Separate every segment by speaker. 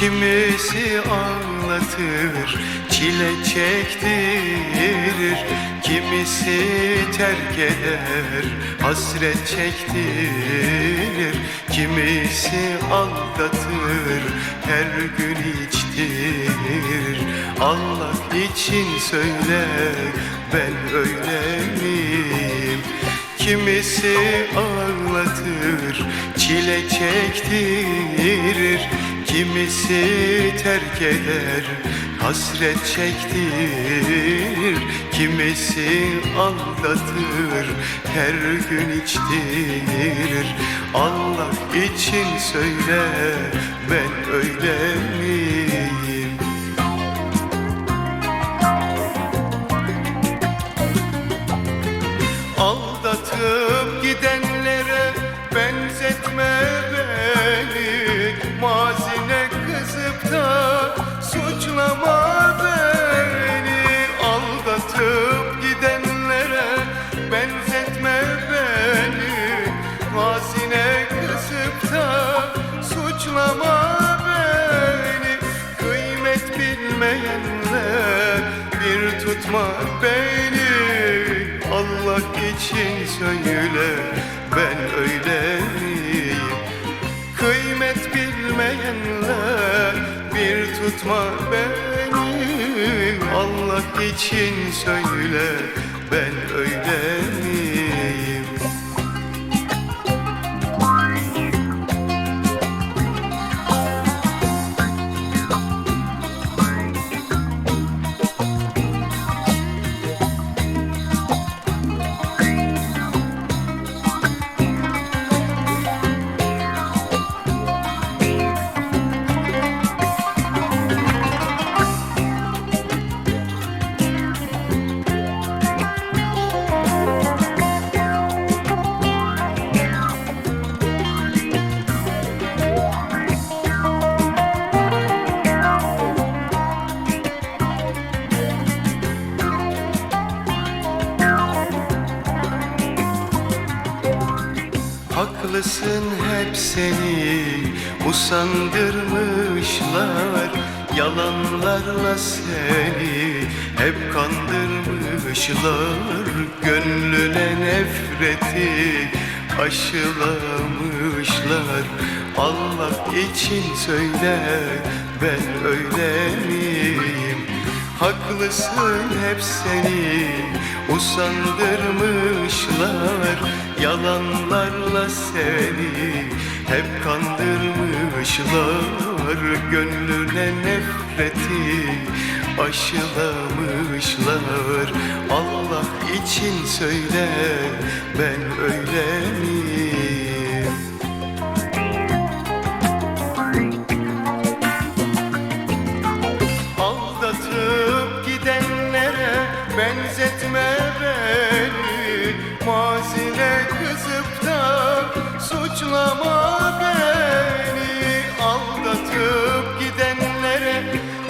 Speaker 1: Kimisi ağlatır, çile çektirir. Kimisi terk eder, hasret çektirir. Kimisi aldatır, her gün içtirir. Allah için söyle, ben öyle miyim? Kimisi ağlatır, çile çektirir. Kimisi terk eder, hasret çektirir. Kimisi aldatır, her gün içtirir. Allah için söyle, ben öyle miyim? Aldatıp gidenlere benzetme beni. Mazine kızıp da suçlama beni. Aldatıp gidenlere benzetme beni. Mazine kızıp da suçlama beni. Kıymet bilmeyenler bir tutma beni Allah için söyle ben öyle miyim? Kıymet bilmeyenler bir tutma beni Allah için söyle ben öyle miyim? Haklısın hep seni usandırmışlar Yalanlarla seni hep kandırmışlar Gönlüne nefreti aşılamışlar Allah için söyle ben öyle miyim? Haklısın hep seni usandırmışlar Yalanlarla seni hep kandırmışlar. Gönlüne nefreti aşılamışlar. Allah için söyle ben öyle miyim? Aldatıp gidenlere benzetme beni. Da suçlama beni Aldatıp gidenlere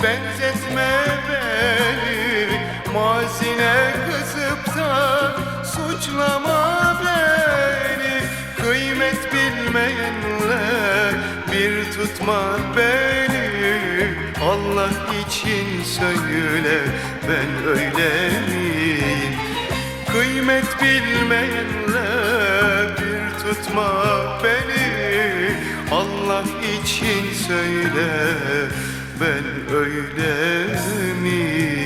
Speaker 1: benzetme beni. Mazine kızıp da suçlama beni. Kıymet bilmeyenler bir tutma beni. Allah için söyle ben öyle miyim? Kıymet bilmeyenler bir tutma beni Allah için söyle ben öyle miyim?